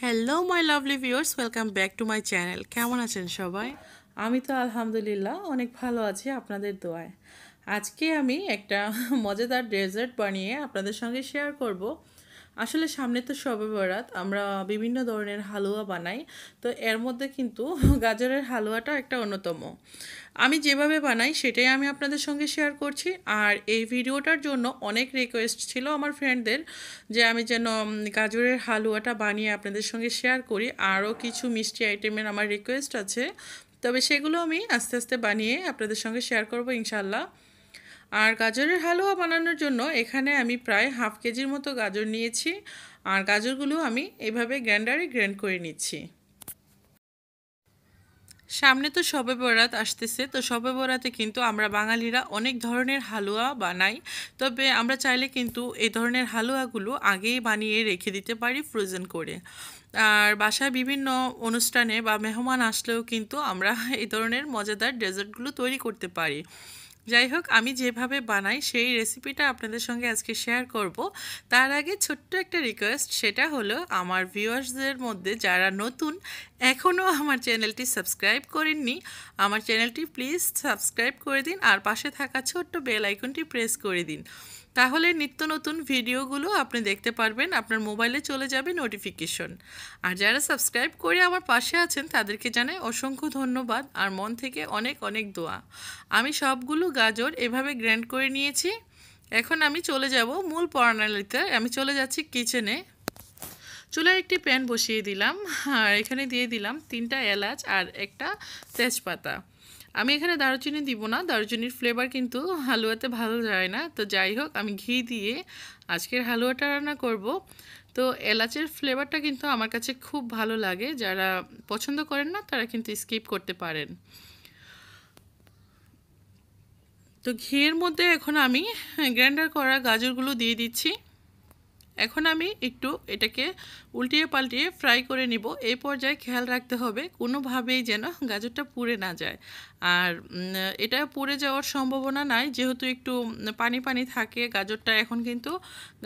Hello my lovely viewers welcome back to my channel কেমন আছেন সবাই? আমি তো আলহামদুলিল্লাহ, অনেক ভালো আছি আপনাদের দোয়ায়। আজকে আমি একটা মজাদার ডেজার্ট বানিয়ে আপনাদের সঙ্গে শেয়ার করব। আসলে সামনে তো সবে বরাত, আমরা বিভিন্ন ধরনের হালুয়া বানাই, তো এর মধ্যে কিন্তু গাজরের হালুয়াটা একটা অন্যতম। আমি যেভাবে বানাই সেটাই আমি আপনাদের সঙ্গে শেয়ার করছি, আর এই ভিডিওটার জন্য অনেক রিকোয়েস্ট ছিল আমার ফ্রেন্ডদের যে আমি যেন গাজরের হালুয়াটা বানিয়ে আপনাদের সঙ্গে শেয়ার করি। আরও কিছু মিষ্টি আইটেমের আমার রিকোয়েস্ট আছে, তবে সেগুলো আমি আস্তে আস্তে বানিয়ে আপনাদের সঙ্গে শেয়ার করব ইনশাল্লাহ। আর গাজরের হালুয়া বানানোর জন্য এখানে আমি প্রায় হাফ কেজির মতো গাজর নিয়েছি। আর গাজরগুলো আমি এভাবে গ্র্যান্ডারে গ্র্যান্ড করে নিচ্ছি। সামনে তো সবে বরাত আসতেছে, তো সবে বরাতে কিন্তু আমরা বাঙালিরা অনেক ধরনের হালুয়া বানাই। তবে আমরা চাইলে কিন্তু এই ধরনের হালুয়াগুলো আগেই বানিয়ে রেখে দিতে পারি ফ্রোজেন করে। আর বাসায় বিভিন্ন অনুষ্ঠানে বা মেহমান আসলেও কিন্তু আমরা এই ধরনের মজাদার ডেজার্টগুলো তৈরি করতে পারি। যাই হোক, আমি যেভাবে বানাই সেই রেসিপিটা আপনাদের সঙ্গে আজকে শেয়ার করব। তার আগে ছোট্ট একটা রিকোয়েস্ট সেটা হলো আমার ভিউয়ার্সদের মধ্যে যারা নতুন এখনও আমার চ্যানেলটি সাবস্ক্রাইব করেননি, আমার চ্যানেলটি প্লিজ সাবস্ক্রাইব করে দিন আর পাশে থাকা ছোট্ট বেল আইকনটি প্রেস করে দিন। তাহলে নিত্য নতুন ভিডিওগুলো আপনি দেখতে পারবেন, আপনার মোবাইলে চলে যাবে নোটিফিকেশন আর যারা সাবস্ক্রাইব করে আমার পাশে আছেন, তাদেরকে জানাই অসংখ্য ধন্যবাদ আর মন থেকে অনেক অনেক দোয়া। আমি সবগুলো গাজর এভাবে গ্র্যান্ড করে নিয়েছি। এখন আমি চলে যাব মূল প্রণালীতে আমি চলে যাচ্ছি কিচেনে চুলার একটি প্যান বসিয়ে দিলাম। আর এখানে দিয়ে দিলাম তিনটা এলাচ আর একটা তেজপাতা। আমি এখানে দারুচিনি দিব না। দারুচিনির ফ্লেভার কিন্তু হালুয়াতে ভালো যায় না। তো যাই হোক, আমি ঘি দিয়ে আজকের হালুয়াটা রান্না করব। তো এলাচের ফ্লেভারটা কিন্তু আমার কাছে খুব ভালো লাগে। যারা পছন্দ করেন না, তারা কিন্তু স্কিপ করতে পারেন। তো ঘিয়ের মধ্যে এখন আমি গ্রাইন্ডার করা গাজরগুলো দিয়ে দিচ্ছি। এখন আমি একটু এটাকে উল্টিয়ে পাল্টিয়ে ফ্রাই করে নিব। এই পর্যায়ে খেয়াল রাখতে হবে, কোনোভাবেই যেন গাজরটা পুড়ে না যায়। আর এটা পুড়ে যাওয়ার সম্ভাবনা নাই, যেহেতু একটু পানি পানি থাকে, গাজরটা এখন কিন্তু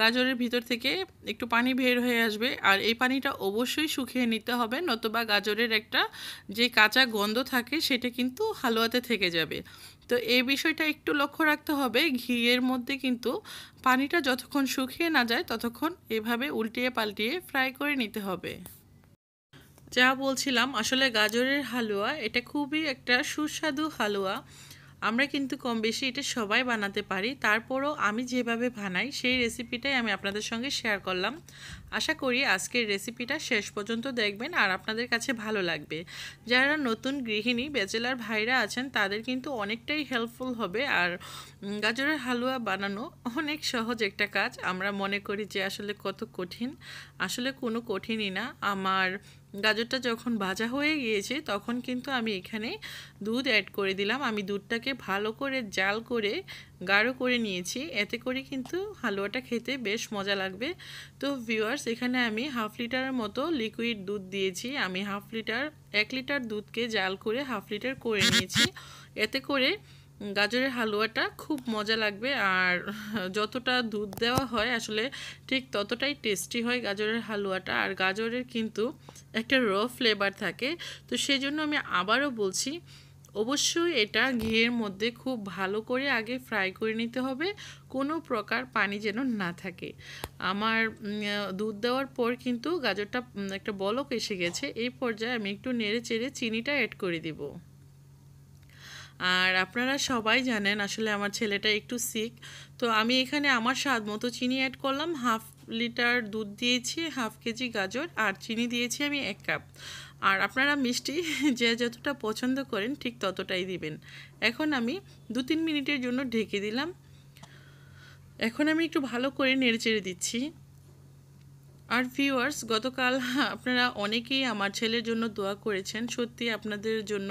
গাজরের ভিতর থেকে একটু পানি বের হয়ে আসবে। আর এই পানিটা অবশ্যই শুকিয়ে নিতে হবে, নতুবা গাজরের একটা যে কাঁচা গন্ধ থাকে, সেটা কিন্তু হালুয়াতে থেকে যাবে। তো এই বিষয়টা একটু লক্ষ্য রাখতে হবে। ঘিয়ের মধ্যে কিন্তু পানিটা যতক্ষণ শুকিয়ে না যায়, ততক্ষণ এভাবে উল্টিয়ে পাল্টিয়ে ফ্রাই করে নিতে হবে। যা বলছিলাম, আসলে গাজরের হালুয়া, এটা খুবই একটা সুস্বাদু হালুয়া। আমরা কিন্তু কম বেশি এটা সবাই বানাতে পারি। তারপরও আমি যেভাবে বানাই, সেই রেসিপিটাই আমি আপনাদের সঙ্গে শেয়ার করলাম। আশা করি আজকের রেসিপিটা শেষ পর্যন্ত দেখবেন আর আপনাদের কাছে ভালো লাগবে। যারা নতুন গৃহিণী ব্যাচেলার ভাইরা আছেন, তাদের কিন্তু অনেকটাই হেল্পফুল হবে। আর গাজরের হালুয়া বানানো অনেক সহজ একটা কাজ। আমরা মনে করি যে আসলে কত কঠিন। আসলে কোনো কঠিনই না। আমার গাজরটা যখন ভাজা হয়ে গিয়েছে, তখন কিন্তু আমি এখানে দুধ অ্যাড করে দিলাম। আমি দুধটাকে ভালো করে জাল করে, গাঢ় করে নিয়েছি। এতে করে কিন্তু হালুয়াটা খেতে বেশ মজা লাগবে। তো ভিউয়ার্স এখানে আমি হাফ লিটারের মতো লিকুইড দুধ দিয়েছি। আমি হাফ লিটার এক লিটার দুধকে জাল করে হাফ লিটার করে নিয়েছি। এতে করে গাজরের হালুয়াটা খুব মজা লাগবে আর যতটা দুধ দেওয়া হয় আসলে ঠিক ততটাই টেস্টি হয় গাজরের হালুয়াটা। আর গাজরের কিন্তু একটা র ফ্লেভার থাকে। তো সেই জন্য আমি আবারও বলছি, অবশ্যই এটা ঘিয়ের মধ্যে খুব ভালো করে আগে ফ্রাই করে নিতে হবে। কোনো প্রকার পানি যেন না থাকে। আমার দুধ দেওয়ার পর কিন্তু গাজরটা একটা বলক এসে গেছে। এই পর্যায়ে আমি একটু নেড়ে চেড়ে চিনিটা অ্যাড করে দিব। আর আপনারা সবাই জানেন আসলে আমার ছেলেটা একটু সিক তো আমি এখানে আমার স্বাদ মতো চিনি অ্যাড করলাম হাফ লিটার দুধ দিয়েছি হাফ কেজি গাজর আর চিনি দিয়েছি আমি এক কাপ আর আপনারা মিষ্টি যে যতটা পছন্দ করেন ঠিক ততটাই দিবেন। এখন আমি দু তিন মিনিটের জন্য ঢেকে দিলাম। এখন আমি একটু ভালো করে নেড়ে চেড়ে দিচ্ছি। আর ভিউয়ার্স গতকাল আপনারা অনেকেই আমার ছেলের জন্য দোয়া করেছেন। সত্যি আপনাদের জন্য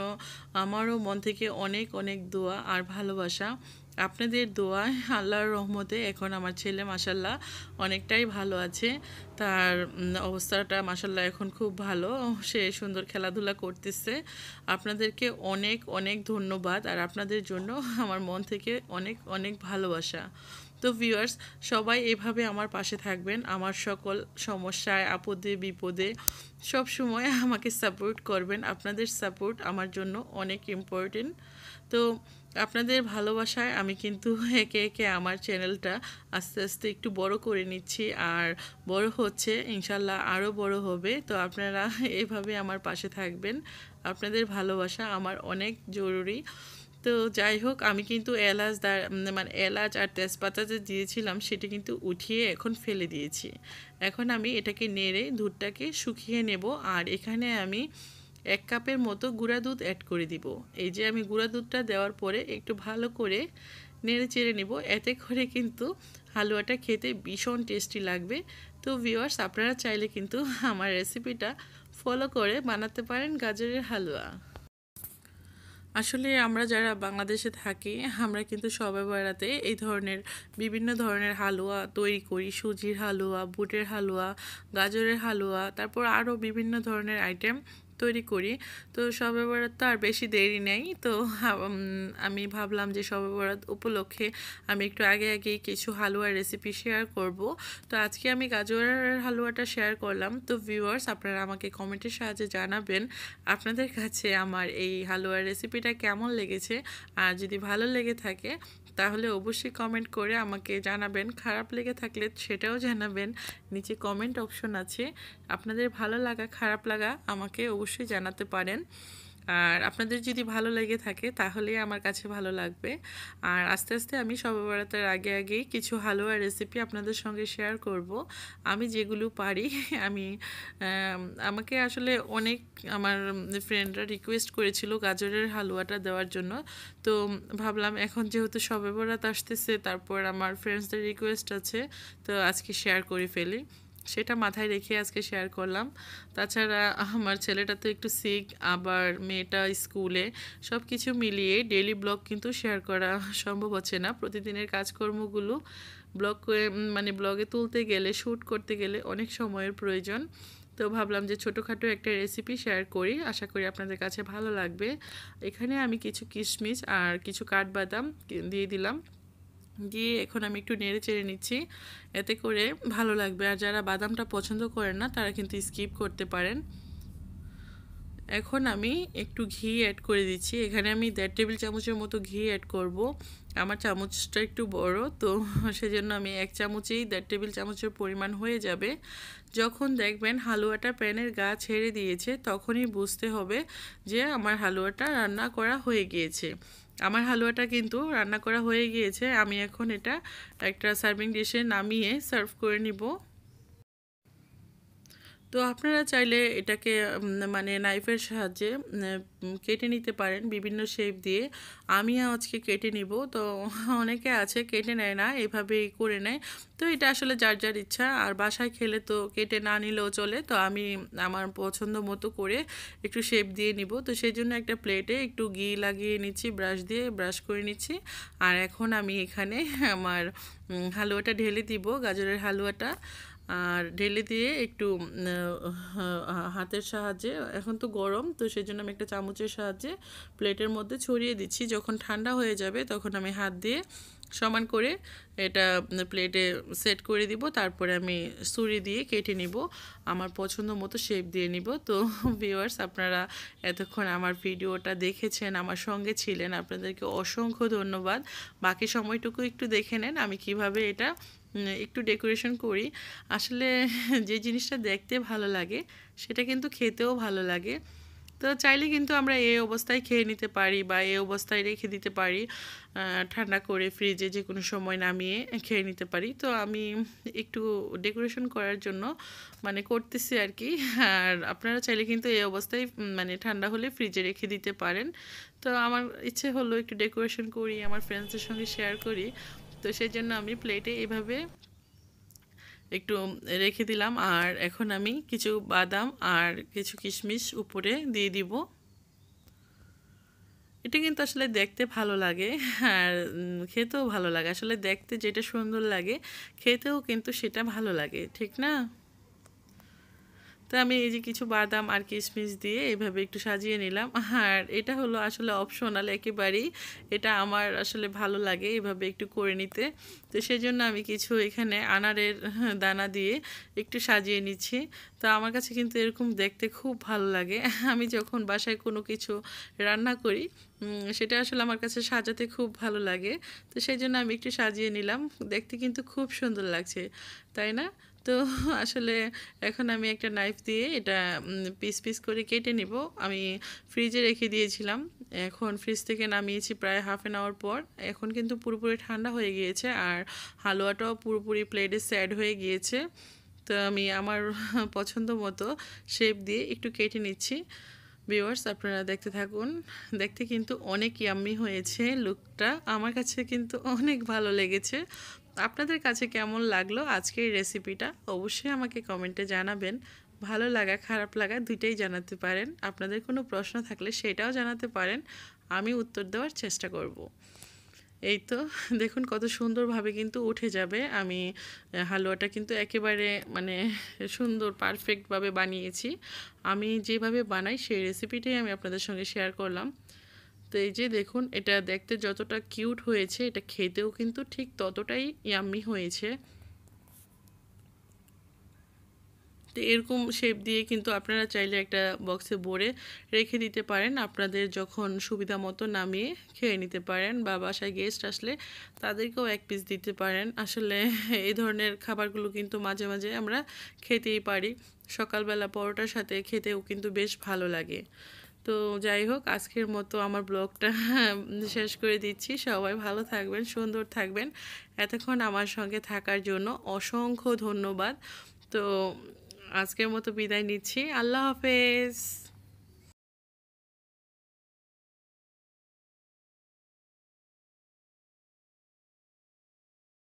আমারও মন থেকে অনেক অনেক দোয়া আর ভালোবাসা। আপনাদের দোয়া আল্লাহর রহমতে এখন আমার ছেলে মাসাল্লাহ অনেকটাই ভালো আছে। তার অবস্থাটা মাসাল্লাহ এখন খুব ভালো। সে সুন্দর খেলাধুলা করতেছে। আপনাদেরকে অনেক অনেক ধন্যবাদ আর আপনাদের জন্য আমার মন থেকে অনেক অনেক ভালোবাসা। তো ভিউয়ার্স সবাই এভাবে আমার পাশে থাকবেন। আমার সকল সমস্যায়, আপদে, বিপদে সব সময় আমাকে সাপোর্ট করবেন। আপনাদের সাপোর্ট আমার জন্য অনেক ইম্পর্টেন্ট তো আপনাদের ভালোবাসায় আমি কিন্তু একে একে আমার চ্যানেলটা আস্তে আস্তে একটু বড় করে নিচ্ছি। আর বড় হচ্ছে, ইনশাল্লাহ আরও বড় হবে। তো আপনারা এভাবে আমার পাশে থাকবেন। আপনাদের ভালোবাসা আমার অনেক জরুরি। তো যাই হোক, আমি কিন্তু এলাচ মানে এলাচ আর তেজপাতা যে দিয়েছিলাম, সেটা কিন্তু উঠিয়ে এখন ফেলে দিয়েছি। এখন আমি এটাকে নেড়ে দুধটাকে শুকিয়ে নেব আর এখানে আমি এক কাপের মতো গুঁড়া দুধ অ্যাড করে দিব। এই যে আমি গুঁড়া দুধটা দেওয়ার পরে একটু ভালো করে নেড়ে চেড়ে নেব, এতে করে কিন্তু হালুয়াটা খেতে ভীষণ টেস্টি লাগবে। তো ভিওয়ার্স আপনারা চাইলে কিন্তু আমার রেসিপিটা ফলো করে বানাতে পারেন গাজরের হালুয়া। আসলে আমরা যারা বাংলাদেশে থাকি, আমরা কিন্তু সবাই বেড়াতে এই ধরনের বিভিন্ন ধরনের হালুয়া তৈরি করি। সুজির হালুয়া, বুটের হালুয়া, গাজরের হালুয়া, তারপর আরও বিভিন্ন ধরনের আইটেম তৈরি করি। তো শবে বরাত তো আর বেশি দেরি নেই। তো আমি ভাবলাম যে শবে বরাত উপলক্ষে আমি একটু আগে আগেই কিছু হালুয়ার রেসিপি শেয়ার করব। তো আজকে আমি গাজরের হালুয়াটা শেয়ার করলাম। তো ভিউয়ার্স আপনারা আমাকে কমেন্টের সাহায্যে জানাবেন আপনাদের কাছে আমার এই হালুয়ার রেসিপিটা কেমন লেগেছে। আর যদি ভালো লেগে থাকে, তাহলে অবশ্যই কমেন্ট করে আমাকে জানাবেন। খারাপ লেগে থাকলে সেটাও জানাবেন। নিচে কমেন্ট অপশন আছে। আপনাদের ভালো লাগা, খারাপ লাগা আমাকে অবশ্যই জানাতে পারেন। আর আপনাদের যদি ভালো লেগে থাকে তাহলেই আমার কাছে ভালো লাগবে। আর আস্তে আস্তে আমি সবাবরাতের আগে, আগেই কিছু হালুয়া রেসিপি আপনাদের সঙ্গে শেয়ার করব। আমি যেগুলো পারি, আমি আমাকে আসলে অনেক আমার ফ্রেন্ডরা রিকোয়েস্ট করেছিল গাজরের হালুয়াটা দেওয়ার জন্য। তো ভাবলাম এখন যেহেতু সবে বরাত আসতেছে, তারপর আমার ফ্রেন্ডসদের রিকোয়েস্ট আছে, তো আজকে শেয়ার করে ফেলি। সেটা মাথায় রেখে আজকে শেয়ার করলাম। তাছাড়া আমার ছেলেটা তো একটু সিক আবার মেয়েটা স্কুলে সব কিছু মিলিয়ে ডেলি ব্লগ কিন্তু শেয়ার করা সম্ভব হচ্ছে না। প্রতিদিনের কাজকর্মগুলো ব্লগ মানে ব্লগে তুলতে গেলে শ্যুট করতে গেলে অনেক সময়ের প্রয়োজন। তো ভাবলাম যে ছোটোখাটো একটা রেসিপি শেয়ার করি। আশা করি আপনাদের কাছে ভালো লাগবে। এখানে আমি কিছু কিশমিশ আর কিছু কাঠবাদাম দিয়ে দিলাম। দিয়ে এখন আমি একটু নেড়ে চেড়ে নিচ্ছি। এতে করে ভালো লাগবে। আর যারা বাদামটা পছন্দ করেন না, তারা কিন্তু স্কিপ করতে পারেন। এখন আমি একটু ঘি অ্যাড করে দিচ্ছি। এখানে আমি দেড় টেবিল চামচের মতো ঘি অ্যাড করব। আমার চামচটা একটু বড়, তো সেজন্য আমি এক চামচেই দেড় টেবিল চামচের পরিমাণ হয়ে যাবে। যখন দেখবেন হালুয়াটা প্যানের গা ছেড়ে দিয়েছে, তখনই বুঝতে হবে যে আমার হালুয়াটা রান্না করা হয়ে গিয়েছে। আমার হালুয়াটা কিন্তু রান্না করা হয়ে গিয়েছে। আমি এখন এটা একটা সার্ভিং ডিশে নামিয়ে সার্ভ করে নিব। তো আপনারা চাইলে এটাকে মানে নাইফের সাহায্যে কেটে নিতে পারেন বিভিন্ন শেপ দিয়ে। আমি আজকে কেটে নিব। তো অনেকে আছে, কেটে নেয় না, এভাবেই করে নেয়। তো এটা আসলে যার যার ইচ্ছা। আর বাসায় খেলে তো কেটে না নিলেও চলে। তো আমি আমার পছন্দ মতো করে একটু শেপ দিয়ে নিব। তো সেই জন্য একটা প্লেটে একটু ঘি লাগিয়ে নিচ্ছি ব্রাশ দিয়ে ব্রাশ করে নিচ্ছি। আর এখন আমি এখানে আমার হালুয়াটা ঢেলে দিব, গাজরের হালুয়াটা। আর ঢেলে দিয়ে একটু হাতের সাহায্যে, এখন তো গরম, তো সেই জন্য আমি একটা চামচের সাহায্যে প্লেটের মধ্যে ছড়িয়ে দিচ্ছি। যখন ঠান্ডা হয়ে যাবে তখন আমি হাত দিয়ে সমান করে এটা প্লেটে সেট করে দিব। তারপরে আমি সুরি দিয়ে কেটে নিব। আমার পছন্দ মতো শেপ দিয়ে নিব। তো ভিউয়ার্স আপনারা এতক্ষণ আমার ভিডিওটা দেখেছেন, আমার সঙ্গে ছিলেন, আপনাদেরকে অসংখ্য ধন্যবাদ। বাকি সময়টুকু একটু দেখে নেন, আমি কীভাবে এটা একটু ডেকোরেশন করি। আসলে যে জিনিসটা দেখতে ভালো লাগে, সেটা কিন্তু খেতেও ভালো লাগে। তো চাইলে কিন্তু আমরা এই অবস্থায় খেয়ে নিতে পারি বা এই অবস্থায় রেখে দিতে পারি। ঠান্ডা করে ফ্রিজে যে কোনো সময় নামিয়ে খেয়ে নিতে পারি। তো আমি একটু ডেকোরেশন করার জন্য মানে করতেছি আর কি আর আপনারা চাইলে কিন্তু এই অবস্থায় মানে ঠান্ডা হলে ফ্রিজে রেখে দিতে পারেন। তো আমার ইচ্ছে হলো একটু ডেকোরেশন করি, আমার ফ্রেন্ডসদের সঙ্গে শেয়ার করি। তো সেই জন্য আমি প্লেটে এভাবে একটু রেখে দিলাম। আর এখন আমি কিছু বাদাম আর কিছু কিশমিশ উপরে দিয়ে দিব। এটা কিন্তু আসলে দেখতে ভালো লাগে আর খেতেও ভালো লাগে। আসলে দেখতে যেটা সুন্দর লাগে, খেতেও কিন্তু সেটা ভালো লাগে, ঠিক না? তো আমি এই যে কিছু বাদাম আর কিশমিশ দিয়ে এভাবে একটু সাজিয়ে নিলাম। আর এটা হলো আসলে অপশনাল একেবারেই। এটা আমার আসলে ভালো লাগে এভাবে একটু করে নিতে। তো সেই জন্য আমি কিছু এখানে আনারের দানা দিয়ে একটু সাজিয়ে নিচ্ছি। তো আমার কাছে কিন্তু এরকম দেখতে খুব ভালো লাগে। আমি যখন বাসায় কোনো কিছু রান্না করি সেটা আসলে আমার কাছে সাজাতে খুব ভালো লাগে। তো সেই জন্য আমি একটু সাজিয়ে নিলাম। দেখতে কিন্তু খুব সুন্দর লাগছে, তাই না? তো আসলে এখন আমি একটা নাইফ দিয়ে এটা পিস পিস করে কেটে নিব। আমি ফ্রিজে রেখে দিয়েছিলাম। এখন ফ্রিজ থেকে নামিয়েছি প্রায় হাফ অ্যান আওয়ার পর। এখন কিন্তু পুরোপুরি ঠান্ডা হয়ে গিয়েছে আর হালুয়াটাও পুরোপুরি প্লেটে স্যাড হয়ে গিয়েছে। তো আমি আমার পছন্দ মতো শেপ দিয়ে একটু কেটে নিচ্ছি। ভিউয়ার্স আপনারা দেখতে থাকুন। দেখতে কিন্তু অনেক ইয়াম্মি হয়েছে লুকটা আমার কাছে কিন্তু অনেক ভালো লেগেছে। আপনাদের কাছে কেমন লাগল আজকের রেসিপিটা অবশ্যই আমাকে কমেন্টে জানাবেন। ভালো লাগা, খারাপ লাগা দুইটাই জানাতে পারেন। আপনাদের কোনো প্রশ্ন থাকলে সেটাও জানাতে পারেন। আমি উত্তর দেওয়ার চেষ্টা করব। এই তো, দেখুন কত সুন্দরভাবে কিন্তু উঠে যাবে। আমি হালুয়াটা কিন্তু একেবারে মানে সুন্দর পারফেক্টভাবে বানিয়েছি। আমি যেভাবে বানাই সেই রেসিপিটাই আমি আপনাদের সঙ্গে শেয়ার করলাম। তো এই যে দেখুন, এটা দেখতে যতটা কিউট হয়েছে, এটা খেতেও কিন্তু ঠিক ততটাই ইয়াম্মি হয়েছে। তো এরকম শেপ দিয়ে কিন্তু আপনারা চাইলে একটা বক্সে ভরে রেখে দিতে পারেন। আপনাদের যখন সুবিধা মতো নামিয়ে খেয়ে নিতে পারেন বা বাসায় গেস্ট আসলে তাদেরকেও এক পিস দিতে পারেন। আসলে এই ধরনের খাবারগুলো কিন্তু মাঝে মাঝে আমরা খেতেই পারি। সকালবেলা পরোটার সাথে খেতেও কিন্তু বেশ ভালো লাগে। তো যাই হোক, আজকের মতো আমার ব্লগটা শেষ করে দিচ্ছি। সবাই ভালো থাকবেন, সুন্দর থাকবেন। এতক্ষণ আমার সঙ্গে থাকার জন্য অসংখ্য ধন্যবাদ। তো আজকের মতো বিদায় নিচ্ছি। আল্লাহ হাফেজ।